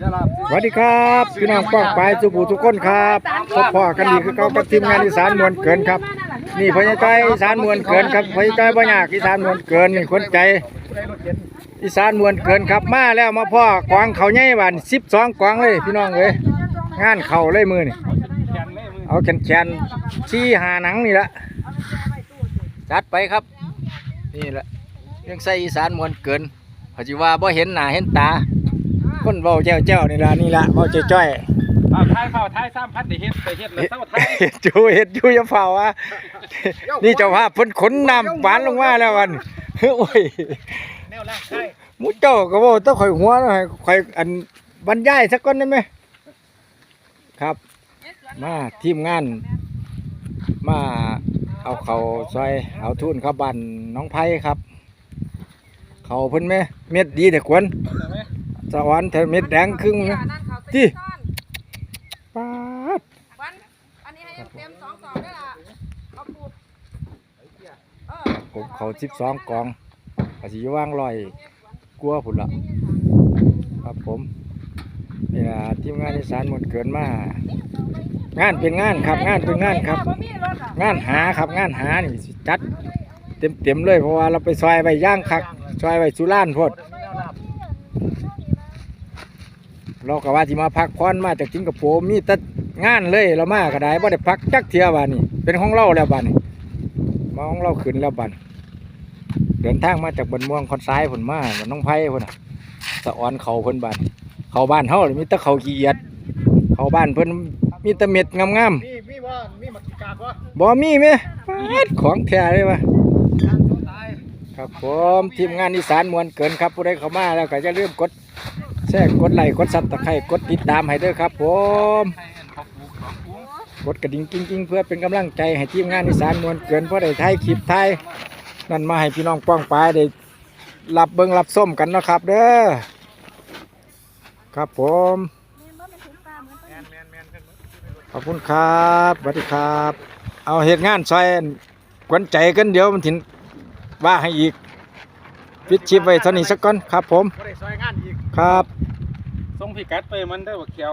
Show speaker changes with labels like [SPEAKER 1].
[SPEAKER 1] สวัสดีครับพี่น้องป้องไปสุภูทุกคนครับพบพ่อกันดีคือเก่ากับทีมงานอีสานมวลเกินครับนี่พญาใจอีสานมวลเกินครับพญาใจบ่ยากอีสานมวลเกินนี่คนใจอีสานมวลเกินครับมาแล้วมาพ่อกวางเขาใหญ่บานสิบสองกวางเลยพี่น้องเอ้ยงานเข่าเลยมือนี่เอาแขนแขนชี้หาหนังนี่ละจัดไปครับ นี่แหละยังใส่อีสานมวลเกินเขาจิว่าบ่เห็นหน้าเห็นตา คนเบาเจ้าเจ้านี่ละนี่ละเบาจ้อยจ้อย
[SPEAKER 2] เอาท้ายเฝ้าท้ายซ้ำพัดได้เฮ็ดได้เฮ็ดแล้วเศร้าท้าย
[SPEAKER 1] เฮ็ดจูเฮ็ดจูจะเฝ้าวะนี่เจ้าภาพเพิ่นขนน้ำหวานลงมาแล้ววันเฮ้ยโอ้ย
[SPEAKER 2] แนวล่างใช่
[SPEAKER 1] หมูเจ้าก็บ่ต้องข่อยหัวนะให้ข่อยอันบรรยายสักก่อนได้ไหมครับ มาทีมงาน มาเอาเขาซอยเอาทุนเข้าบ้านน้องไผ่ครับ เขาเพิ่นไหมเม็ดดีแต่ควร สวรรค์เธอเม็ดแดงครึ่งไหมที่ป๊าด
[SPEAKER 3] วันอันนี้ให้เต็มสองสองด้วยล่ะเอาปูเออ
[SPEAKER 1] ผมเขาสิบสองกองอาจจะว่างลอยกลัวผุนละครับผมนี่ล่ะทีมงานอีสานหมดเกินมางานเป็นงานครับ งานเป็นงานครับ
[SPEAKER 3] บ่มีรถอะ
[SPEAKER 1] งานหาครับงานหานี่สิจัด เต็มเต็มๆเลยเพราะว่าเราไปซอยไปย่างคักซอยไปสุรานโพด เราก็ว่าที่มาพักพรมาจากสิงคโปร์มีแต่งานเลยเรามาก็ได้บ่ได้พักจักเที่ยบานนี่เป็นของเราแล้วบานนี่มาของเราขึ้นแล้วบานเดินทางมาจากบนเมืองคอนซ้ายผลมาบนน้องไผ่พุ่นน่ะสะออนเขาเพิ่นบานเขาบ้านเฮานี่มีแต่เขาขี้เกียจเขาบ้านเพิ่นมีแต่เม็ดงามๆ
[SPEAKER 2] มีมีว่ามีหมักกาดวะ
[SPEAKER 1] บ่มีไหมปาดของแท้เลยวะ
[SPEAKER 2] การโตตาย
[SPEAKER 1] ครับผมทีมงานอีสานมวลเกินครับผู้ใดเข้ามาแล้วก็จะเริ่าลืมกด แชร์กดไลค์กดซับตะไคร้กดติดตามให้ด้วยครับผม
[SPEAKER 2] ก
[SPEAKER 1] ดกระดิ่งกิ้งๆเพื่อเป็นกำลังใจให้ทีมงานอีสานมวลเกินเพราะได้ถ่ายคลิปถ่ายนั่นมาให้พี่น้องป้องปลายได้รับเบิ่งรับส้มกันนะครับเด้อครับผมขอบคุณครับสวัสดีครับ เอาเหตุงานซอยกวนใจกันเดี๋ยวมันถึงว่าให้อีก ปิดชิปไว้เท่านี้สักก่อนครับผม
[SPEAKER 2] บ่ได้ซอยงานอีก
[SPEAKER 1] ครับ
[SPEAKER 2] ส่งพิกัดไปมันได้อบ่เขียว